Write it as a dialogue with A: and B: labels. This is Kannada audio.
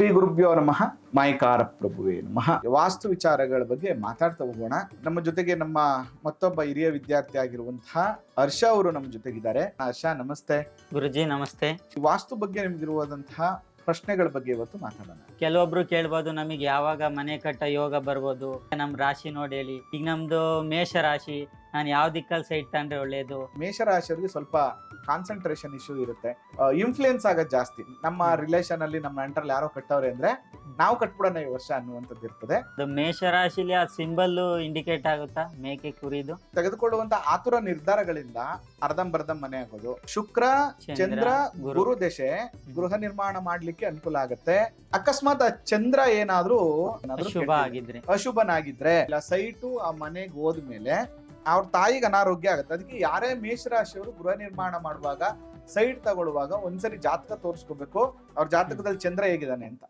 A: ಶ್ರೀ ಗುರುಭ್ಯೋ ನಮಃ. ಮಾಯಕಾರ ಪ್ರಭುವೇ ನಮಃ. ವಾಸ್ತು ವಿಚಾರಗಳ ಬಗ್ಗೆ ಮಾತಾಡ್ತಾ ಹೋಗೋಣ. ನಮ್ಮ ಜೊತೆಗೆ ನಮ್ಮ ಮತ್ತೊಬ್ಬ ಹಿರಿಯ ವಿದ್ಯಾರ್ಥಿ ಆಗಿರುವಂತಹ ಹರ್ಷ ಅವರು ನಮ್ಮ ಜೊತೆಗಿದ್ದಾರೆ. ಹರ್ಷ ನಮಸ್ತೆ.
B: ಗುರುಜಿ ನಮಸ್ತೆ.
A: ವಾಸ್ತು ಬಗ್ಗೆ ನಿಮ್ಗಿರುವಂತಹ ಪ್ರಶ್ನೆಗಳ ಬಗ್ಗೆ ಇವತ್ತು ಮಾತಾಡೋಣ.
B: ಕೆಲವೊಬ್ರು ಕೇಳ್ಬೋದು ನಮಗೆ ಯಾವಾಗ ಮನೆ ಕಟ್ಟ ಯೋಗ ಬರ್ಬೋದು ನಮ್ ರಾಶಿ ನೋಡಿ ಹೇಳಿ. ಈಗ ನಮ್ದು ಮೇಷ ರಾಶಿ. ನಾನು ಯಾವ ದಿಕ್ಕಲ್ಲಿ ಸೈಡ್ ತಂದ್ರೆ ಒಳ್ಳೆಯದು
A: ಮೇಷರಾಶಿಯವರಿಗೆ ಸ್ವಲ್ಪ ಕಾನ್ಸಂಟ್ರೇಷನ್ ಇಶ್ಯೂ ಇರುತ್ತೆ. ಇನ್ಫ್ಲೂಯೆನ್ಸ್ ಆಗೋದು ಜಾಸ್ತಿ. ನಮ್ಮ ರಿಲೇಷನ್ ಅಲ್ಲಿ ನಮ್ಮ ಎಂಟ್ರಲ್ಲಿ ಯಾರೋ ಕಟ್ಟವ್ರೆ ಅಂದ್ರೆ ನಾವು ಕಟ್ಬಿಡೋಣ ಈ ವರ್ಷ ಅನ್ನುವಂಥದ್ದು ಇರ್ತದೆ.
B: ಅದು ಮೇಷ ರಾಶಿಲಿ ಆ ಸಿಂಬಲ್ ಇಂಡಿಕೇಟ್ ಆಗುತ್ತಾ? ಮೇಕೆ ಕುರಿದು?
A: ತೆಗೆದುಕೊಳ್ಳುವಂತ ಆತುರ ನಿರ್ಧಾರಗಳಿಂದ ಅರ್ಧಂಬರ್ಧಂ ಮನೆ ಆಗೋದು. ಶುಕ್ರ ಚಂದ್ರ ಗುರು. ದಶೆ ಗೃಹ ನಿರ್ಮಾಣ ಮಾಡ್ಲಿಕ್ಕೆ ಅನುಕೂಲ ಆಗುತ್ತೆ. ಅಕಸ್ಮಾತ್ ಆ ಚಂದ್ರ ಏನಾದ್ರೂ ಏನಾದ್ರೂ
B: ಶುಭ
A: ಕೆಟ್ಟಿದ್ರೆ,
B: ಆಗಿದ್ರೆ.
A: ಅಶುಭನಾಗಿದ್ರೆ ಇಲ್ಲ ಸೈಟು ಆ ಮನೆಗೆ ಹೋದ್ಮೇಲೆ ಅವ್ರ ತಾಯಿಗೆ ಅನಾರೋಗ್ಯ ಆಗುತ್ತೆ. ಅದಕ್ಕೆ ಯಾರೇ ಮೇಷರಾಶಿಯವರು ಗೃಹ ನಿರ್ಮಾಣ ಮಾಡುವಾಗ ಸೈಟ್ ತಗೊಳ್ಳುವಾಗ ಒಂದ್ಸರಿ ಜಾತಕ ತೋರಿಸ್ಕೋಬೇಕು. ಅವ್ರ ಜಾತಕದಲ್ಲಿ ಚಂದ್ರ ಹೇಗಿದ್ದಾನೆ ಅಂತ.